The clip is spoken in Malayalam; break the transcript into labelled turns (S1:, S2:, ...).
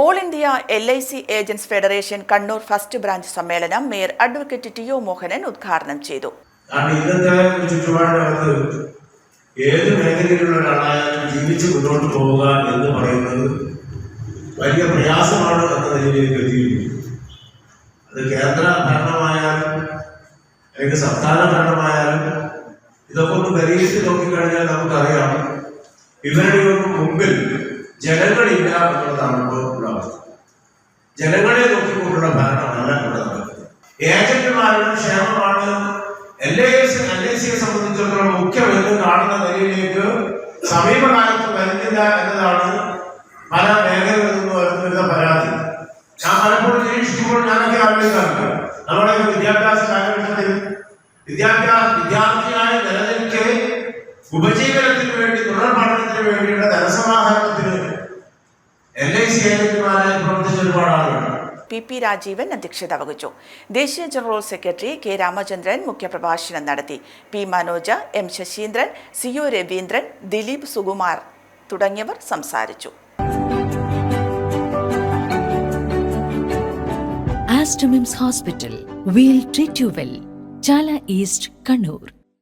S1: All India L I C agents federation Kannur first branch സമ്മേളനം mayor advocate T O Mohanan ഉദ്ഘാടനം ചെയ്തു.
S2: ഏത് മേഖലയിലുള്ള ഒരാളായാലും ജീവിച്ച് മുന്നോട്ട് പോവുക എന്ന് പറയുന്നത് വലിയ പ്രയാസമാണ് എന്ന നിലയിലേക്ക് എത്തിയിരിക്കുന്നു അത് കേന്ദ്ര ഭരണമായാലും അല്ലെങ്കിൽ സംസ്ഥാന ഭരണമായാലും ഇതൊക്കെ ഒന്ന് പരീക്ഷിച്ച് നോക്കിക്കഴിഞ്ഞാൽ നമുക്കറിയാം ഇവരുടെയൊന്നും മുമ്പിൽ ജനങ്ങളില്ല എന്നുള്ളതാണ് ഇപ്പോൾ ജനങ്ങളെ നോക്കിക്കൊണ്ടുള്ള ഭരണമല്ല ഇവിടെ നടക്കുന്നത്. ഏജന്റുമാരുടെ ക്ഷേമമാണ്. L I S L I സിയെ സംബന്ധിച്ചിടത്തോളം മുഖ്യമെന്ന് കാണുന്ന നിലയിലേക്ക് സമീപകാലത്ത് വരുന്നില്ല എന്നതാണ് പല മേഖലകളിൽ നിന്ന് വരുന്ന പരാതി. ഞാൻ പലപ്പോഴും നിരീക്ഷിക്കുമ്പോൾ ഞാനൊക്കെ ആലോചിക്കാറുണ്ട് നമ്മുടെ വിദ്യാഭ്യാസ കാലഘട്ടത്തിൽ വിദ്യാഭ്യാസ വിദ്യാർത്ഥിയായ നിലനിൽക്കെ ഉപജീവനത്തിന് വേണ്ടി തുടർ പഠനത്തിന് വേണ്ടിയുള്ള ധനസമാഹരണത്തിന് എൽ ഐ സി ഏജന്റുമാരായി പ്രവർത്തിച്ച ഒരുപാട് ആളുകളുണ്ട്
S1: പി പി രാജീവൻ അധ്യക്ഷത വഹിച്ചു. ദേശീയ ജനറൽ സെക്രട്ടറി കെ രാമചന്ദ്രൻ മുഖ്യപ്രഭാഷണം നടത്തി. P Manoj M Sasheendran C O Raveendran Dileep Sukumar തുടങ്ങിയവർ സംസാരിച്ചു.
S3: Aster MIMS hospital we'll treat you well Chala east Kannur.